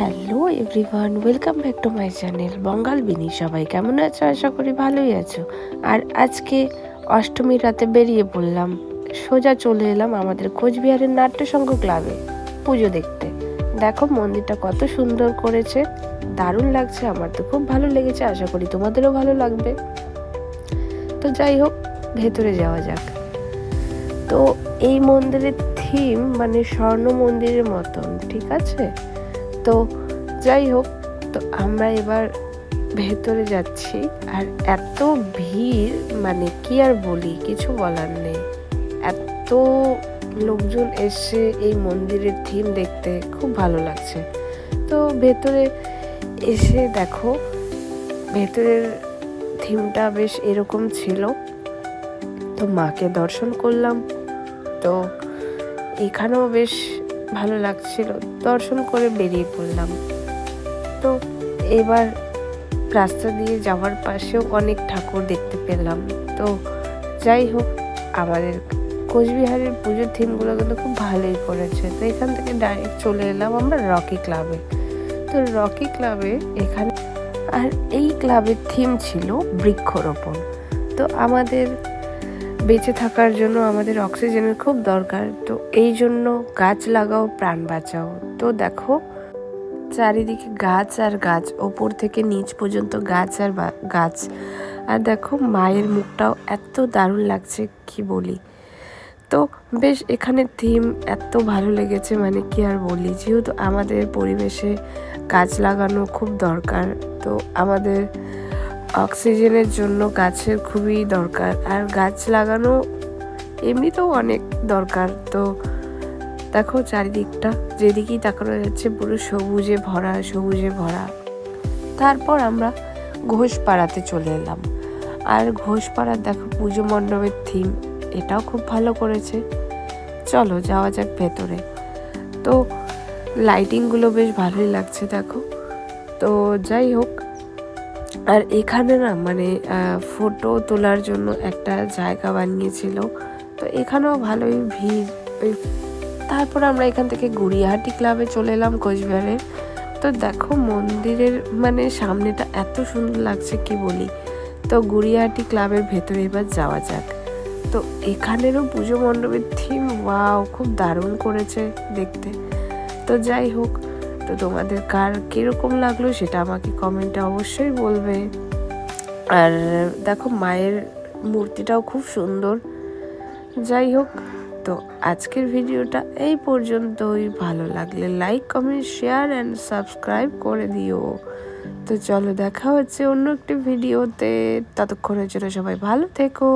Hello everyone, welcome back to my channel বঙ্গাল বিনি। সবাই কেমন আছো? আশা করি ভালোই আছো। আর আজকে অষ্টমীর রাতে বেরিয়ে পড়লাম, সোজা চলে এলাম আমাদের কোচবিহারের নাট্যসংঘ ক্লাবে, পুজো দেখতে। দেখো, মন্দিরটা কত সুন্দর করেছে, দারুণ লাগছে, আমার তো খুব ভালো লেগেছে, আশা করি তোমাদেরও ভালো লাগবে। তো যাই হোক, ভেতরে যাওয়া যাক। তো এই মন্দিরের থিম মানে স্বর্ণ মন্দিরের মতন, ঠিক আছে? তো যাই হোক, তো আমরা এবার ভেতরে যাচ্ছি। আর এত ভিড় মানে কি আর বলি, কিছু বলার নেই। এত লোকজন এসে এই মন্দিরের থিম দেখতে খুব ভালো লাগছে। তো ভেতরে এসে দেখো, ভেতরের থিমটা বেশ এরকম ছিল। তো মাকে দর্শন করলাম। তো এখানেও বেশ ভালো লাগছিল। দর্শন করে বেরিয়ে পড়লাম। তো এবার রাস্তা দিয়ে যাওয়ার পাশেও অনেক ঠাকুর দেখতে পেলাম। তো যাই হোক, আমাদের কোচবিহারের পুজোর থিমগুলো কিন্তু খুব ভালোই করেছে। তো এখান থেকে ডাইরেক্ট চলে এলাম আমরা রকি ক্লাবে। তো রকি ক্লাবে এখানে, আর এই ক্লাবের থিম ছিল বৃক্ষরোপণ। তো আমাদের বেঁচে থাকার জন্য আমাদের অক্সিজেনের খুব দরকার। তো এই জন্য গাছ লাগাও, প্রাণ বাঁচাও। তো দেখো, চারিদিকে গাছ আর গাছ, ওপর থেকে নিচ পর্যন্ত গাছ আর গাছ। আর দেখো, মায়ের মুখটাও এত দারুণ লাগছে, কি বলি। তো বেশ, এখানে থিম এত ভালো লেগেছে মানে কি আর বলি। যেহেতু আমাদের পরিবেশে গাছ লাগানো খুব দরকার, তো আমাদের অক্সিজেনের জন্য গাছের খুবই দরকার। আর গাছ লাগানো এমনিতেও অনেক দরকার। তো দেখো চারিদিকটা, যেদিকেই তাকানো যাচ্ছে পুরো সবুজে ভরা সবুজে ভরা। তারপর আমরা ঘোষপাড়াতে চলে এলাম। আর ঘোষপাড়ার দেখো পুজো মণ্ডপের থিম এটাও খুব ভালো করেছে। চলো যাওয়া যাক ভেতরে। তো লাইটিংগুলো বেশ ভালোই লাগছে দেখো। তো যাই হোক আর এখানে না মানে ফটো তোলার জন্য একটা জায়গা বানিয়েছিল। তো এখানেও ভালোই ভিড়। ওই তারপর আমরা এখান থেকে গুড়িয়াহাটি ক্লাবে চলে এলাম কোচবিহারে। তো দেখো মন্দিরের মানে সামনেটা এত সুন্দর লাগছে, কি বলি? তো গুড়িয়াহাটি ক্লাবের ভেতরে এবার যাওয়া যাক। তো এখানেরও পুজো মণ্ডপের থিম ওয়াও খুব দারুণ করেছে দেখতে। তো যাই হোক তো তোমাদের কার কীরকম লাগল সেটা আমাকে কমেন্টে অবশ্যই বলবে। আর দেখো, মায়ের মূর্তিটাও খুব সুন্দর। যাই হোক, তো আজকের ভিডিওটা এই পর্যন্তই। ভালো লাগলে like comment share and subscribe করে দিও। তো চলো, দেখা হচ্ছে অন্য একটি ভিডিওতে। ততক্ষণের জন্য সবাই ভালো থেকো।